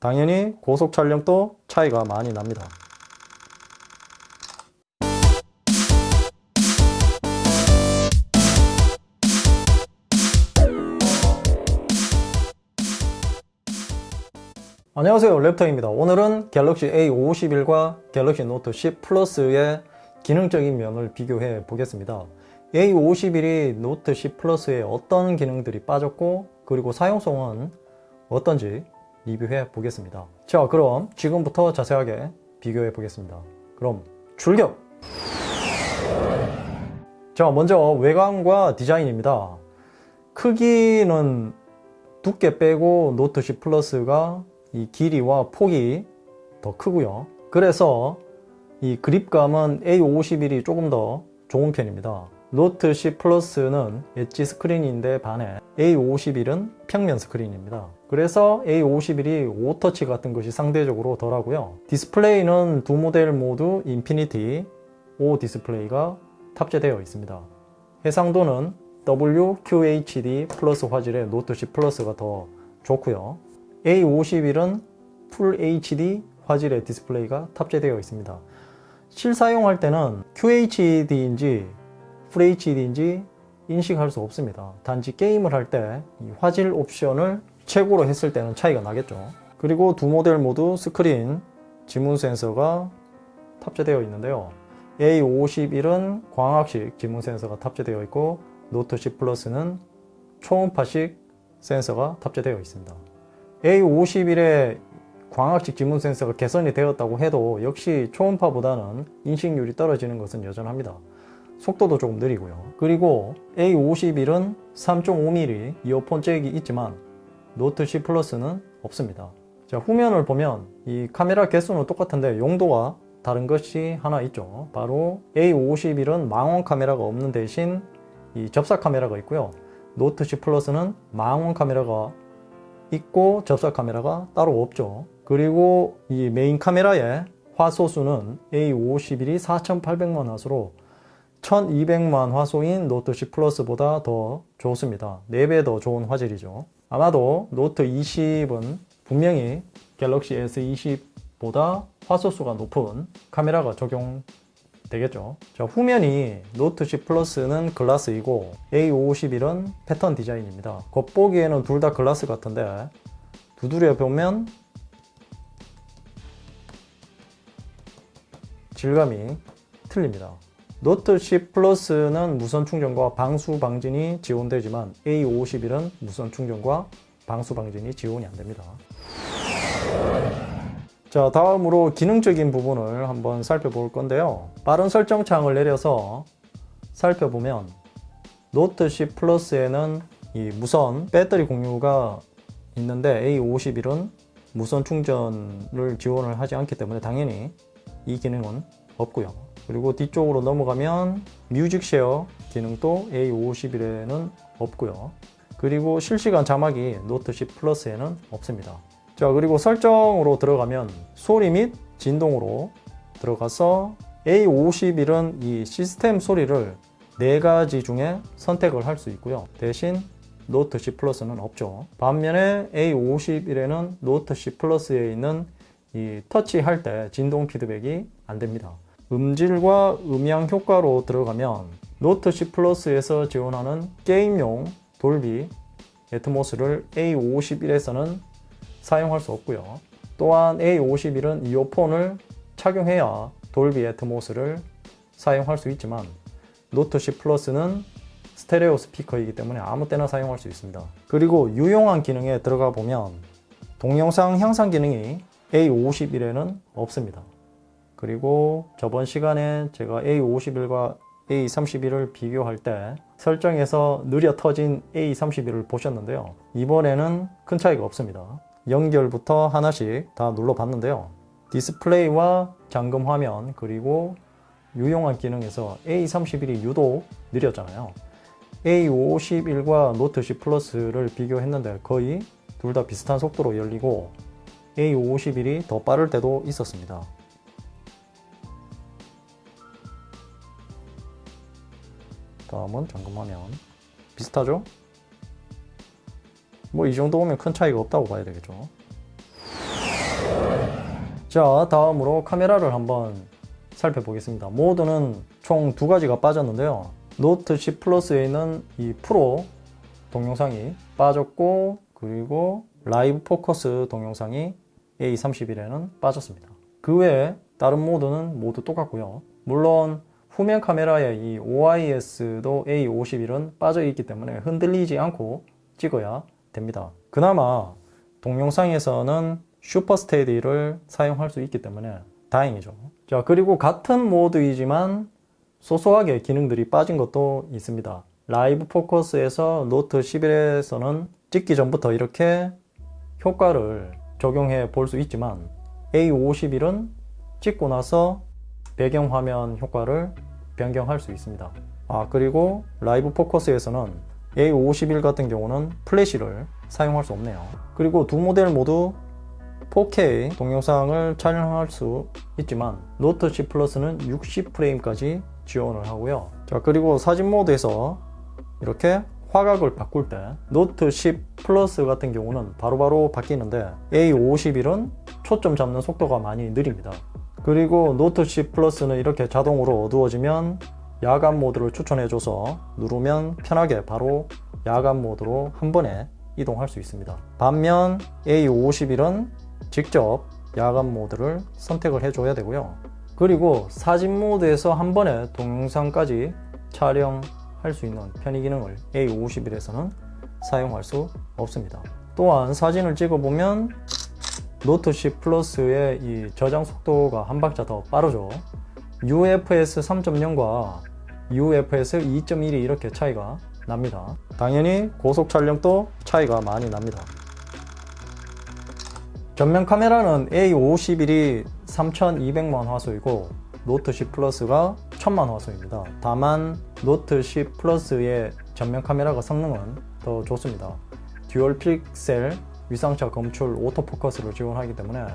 당연히 고속 촬영도 차이가 많이 납니다. 안녕하세요. 랩터입니다. 오늘은 갤럭시 A51과 갤럭시 노트 10 플러스의 기능적인 면을 비교해 보겠습니다. A51이 노트 10 플러스에 어떤 기능들이 빠졌고 그리고 사용성은 어떤지 리뷰해 보겠습니다 자 그럼 지금부터 자세하게 비교해 보겠습니다 그럼 출격! 자 먼저 외관과 디자인입니다 크기는 두께 빼고 노트 10 플러스가 이 길이와 폭이 더 크고요. 그래서 이 그립감은 A51이 조금 더 좋은 편입니다. 노트 10 플러스는 엣지 스크린인데 반해 A51은 평면 스크린입니다. 그래서 A51이 오터치 같은 것이 상대적으로 덜하고요. 디스플레이는 두 모델 모두 인피니티 O 디스플레이가 탑재되어 있습니다. 해상도는 WQHD 플러스 화질의 노트 10 플러스가 더 좋고요. A51은 풀 HD 화질의 디스플레이가 탑재되어 있습니다. 실사용할 때는 QHD인지 풀 HD인지 인식할 수 없습니다. 단지 게임을 할 때 화질 옵션을 최고로 했을 때는 차이가 나겠죠. 그리고 두 모델 모두 스크린 지문 센서가 탑재되어 있는데요. A51은 광학식 지문 센서가 탑재되어 있고 노트 10 플러스는 초음파식 센서가 탑재되어 있습니다. A51의 광학식 지문 센서가 개선이 되었다고 해도 역시 초음파보다는 인식률이 떨어지는 것은 여전합니다. 속도도 조금 느리고요. 그리고 A51은 3.5mm 이어폰 잭이 있지만 노트 10 플러스는 없습니다. 자, 후면을 보면 이 카메라 개수는 똑같은데 용도가 다른 것이 하나 있죠. 바로 A51은 망원 카메라가 없는 대신 이 접사 카메라가 있고요. 노트 10 플러스는 망원 카메라가 있고 접사 카메라가 따로 없죠. 그리고 이 메인 카메라의 화소수는 A51이 4800만 화소로 1200만 화소인 노트 10 플러스보다 더 좋습니다. 4배 더 좋은 화질이죠. 아마도 노트 20은 분명히 갤럭시 S20보다 화소수가 높은 카메라가 적용되겠죠. 자, 후면이 노트 10 플러스는 글라스이고 A51은 패턴 디자인입니다. 겉보기에는 둘 다 글라스 같은데 두드려 보면 질감이 틀립니다. 노트 10 플러스는 무선 충전과 방수 방진이 지원되지만 A51은 무선 충전과 방수 방진이 지원이 안 됩니다. 자, 다음으로 기능적인 부분을 한번 살펴볼 건데요. 빠른 설정 창을 내려서 살펴보면 노트 10 플러스에는 이 무선 배터리 공유가 있는데 A51은 무선 충전을 지원을 하지 않기 때문에 당연히 이 기능은 없고요. 그리고 뒤쪽으로 넘어가면 뮤직 쉐어 기능도 A51에는 없고요. 그리고 실시간 자막이 노트 10 플러스에는 없습니다. 자, 그리고 설정으로 들어가면 소리 및 진동으로 들어가서 A51은 이 시스템 소리를 네 가지 중에 선택을 할 수 있고요. 대신 노트 10 플러스는 없죠. 반면에 A51에는 노트 10 플러스에 있는 이 터치할 때 진동 피드백이 안 됩니다. 음질과 음향 효과로 들어가면 노트 10 플러스에서 지원하는 게임용 돌비 애트모스를 A51에서는 사용할 수 없고요. 또한 A51은 이어폰을 착용해야 돌비 애트모스를 사용할 수 있지만 노트 10 플러스는 스테레오 스피커이기 때문에 아무 때나 사용할 수 있습니다. 그리고 유용한 기능에 들어가 보면 동영상 향상 기능이 A51에는 없습니다. 그리고 저번 시간에 제가 A51과 A31을 비교할 때 설정에서 느려 터진 A31을 보셨는데요. 이번에는 큰 차이가 없습니다. 연결부터 하나씩 다 눌러봤는데요. 디스플레이와 잠금 화면 그리고 유용한 기능에서 A31이 유독 느렸잖아요. A51과 노트 10 플러스를 비교했는데 거의 둘 다 비슷한 속도로 열리고 A51이 더 빠를 때도 있었습니다. 다음은 잠금 화면 비슷하죠? 뭐 이 정도 오면 큰 차이가 없다고 봐야 되겠죠. 자, 다음으로 카메라를 한번 살펴보겠습니다. 모드는 총 두 가지가 빠졌는데요. 노트 10 플러스에 있는 이 프로 동영상이 빠졌고, 그리고 라이브 포커스 동영상이 A31에는 빠졌습니다. 그 외에 다른 모드는 모두 똑같고요. 물론 후면 카메라의 이 OIS도 A51은 빠져 있기 때문에 흔들리지 않고 찍어야 됩니다. 그나마 동영상에서는 슈퍼 스테디를 사용할 수 있기 때문에 다행이죠. 자, 그리고 같은 모드이지만 소소하게 기능들이 빠진 것도 있습니다. 라이브 포커스에서 노트 11에서는 찍기 전부터 이렇게 효과를 적용해 볼 수 있지만 A51은 찍고 나서 배경화면 효과를 변경할 수 있습니다. 아, 그리고 라이브 포커스에서는 A51 같은 경우는 플래시를 사용할 수 없네요. 그리고 두 모델 모두 4K 동영상을 촬영할 수 있지만 노트 10 플러스는 60프레임까지 지원을 하고요. 자, 그리고 사진 모드에서 이렇게 화각을 바꿀 때 노트 10 플러스 같은 경우는 바로바로 바뀌는데 A51은 초점 잡는 속도가 많이 느립니다. 그리고 노트 10 플러스는 이렇게 자동으로 어두워지면 야간 모드를 추천해줘서 누르면 편하게 바로 야간 모드로 한 번에 이동할 수 있습니다. 반면 A51은 직접 야간 모드를 선택을 해줘야 되고요. 그리고 사진 모드에서 한 번에 동영상까지 촬영할 수 있는 편의 기능을 A51에서는 사용할 수 없습니다. 또한 사진을 찍어보면 노트 10 플러스의 이 저장 속도가 한 박자 더 빠르죠. UFS 3.0과 UFS 2.1이 이렇게 차이가 납니다. 당연히 고속 촬영도 차이가 많이 납니다. 전면 카메라는 A51이 3200만 화소이고 노트 10 플러스가 1000만 화소입니다. 다만 노트 10 플러스의 전면 카메라가 성능은 더 좋습니다. 듀얼 픽셀 위상차 검출 오토포커스를 지원하기 때문에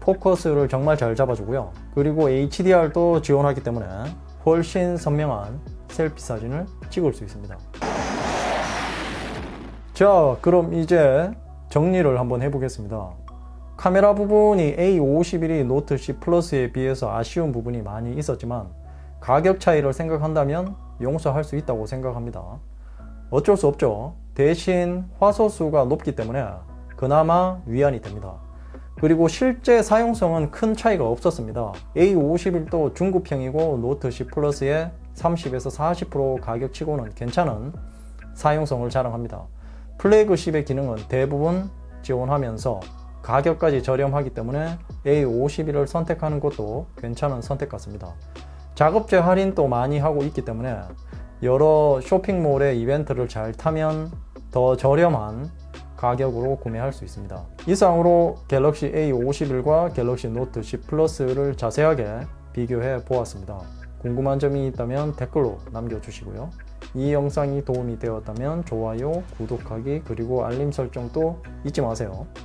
포커스를 정말 잘 잡아주고요. 그리고 HDR도 지원하기 때문에 훨씬 선명한 셀피 사진을 찍을 수 있습니다. 자, 그럼 이제 정리를 한번 해보겠습니다. 카메라 부분이 A51이 노트 10 플러스에 비해서 아쉬운 부분이 많이 있었지만 가격 차이를 생각한다면 용서할 수 있다고 생각합니다. 어쩔 수 없죠. 대신 화소수가 높기 때문에 그나마 위안이 됩니다. 그리고 실제 사용성은 큰 차이가 없었습니다. A51도 중급형이고 노트 10 플러스의 30에서 40% 가격치고는 괜찮은 사용성을 자랑합니다. 플래그십의 기능은 대부분 지원하면서 가격까지 저렴하기 때문에 A51을 선택하는 것도 괜찮은 선택 같습니다. 작업재 할인도 많이 하고 있기 때문에 여러 쇼핑몰의 이벤트를 잘 타면 더 저렴한 가격으로 구매할 수 있습니다. 이상으로 갤럭시 A51과 갤럭시 노트 10 플러스를 자세하게 비교해 보았습니다. 궁금한 점이 있다면 댓글로 남겨주시고요. 이 영상이 도움이 되었다면 좋아요, 구독하기, 그리고 알림 설정도 잊지 마세요.